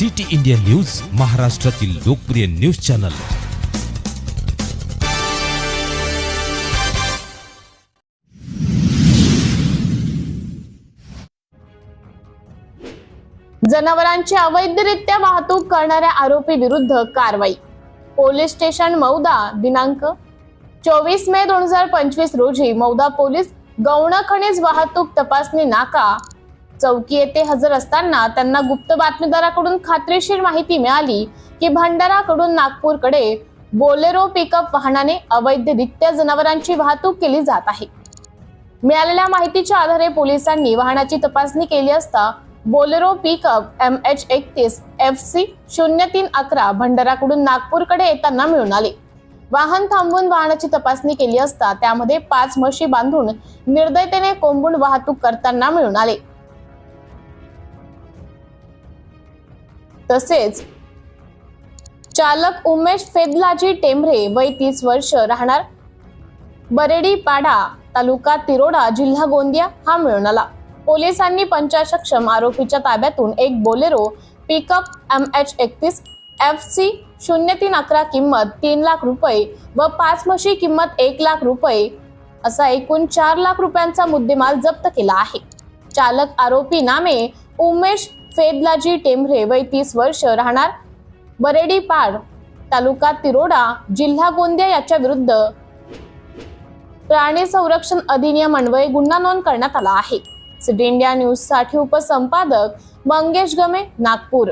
City India news महाराष्ट्रातील लोकप्रिय news channel. जनावरांची अवैधरित्या वाहतूक करणाऱ्या आरोपी विरुद्ध कारवाई. पोलीस स्टेशन मौदा दिनांक चोवीस मे दोन हजार पंचवीस रोजी मौदा पोलीस गौण खनिज वाहतूक तपासणी नाका चौकी येथे हजर असताना त्यांना गुप्त बातमीदाराकडून खात्रीशीर माहिती मिळाली की भंडाराकडून नागपूरकडे बोलेरो पिकअप वाहनाने अवैधरित्या जनावरांची वाहतूक केली जात आहे. मिळालेल्या माहितीच्या आधारे पोलिसांनी वाहनाची तपासणी केली असता बोलेरो पिकअप एम एच एकतीस एफ सी शून्य तीन अकरा भंडाराकडून नागपूरकडे येताना मिळून आले. वाहन थांबवून वाहनाची तपासणी केली असता त्यामध्ये पाच म्हशी बांधून निर्दयतेने कोंबून वाहतूक करताना मिळून आले. तसेच चालक उमेश फेदलाजी टेंभरे वय तीस वर्ष राहणार बरेडी पाडा तालुका तिरोडा जिल्हा गोंदिया. हा मिळून आला. पोलिसांनी पंचासक्षम आरोपीच्या ताब्यातून एक बोलेरो पिकअप एम एच एकतीस एफ सी शून्य तीन अकरा किंमत तीन लाख रुपये व पाच म्हशी किंमत एक लाख रुपये असा एकूण चार लाख रुपयांचा मुद्देमाल जप्त केला आहे. चालक आरोपी नामे उमेश फेदलाजी टेंभरे वय तीस वर्ष राहणार बरेडी पाड तालुका तिरोडा जिल्हा गोंदिया याच्या विरुद्ध प्राणी संरक्षण अधिनियम अन्वये गुन्हा नोंद करण्यात आला आहे. सिटी इंडिया न्यूजसाठी उपसंपादक मंगेश गमे नागपूर.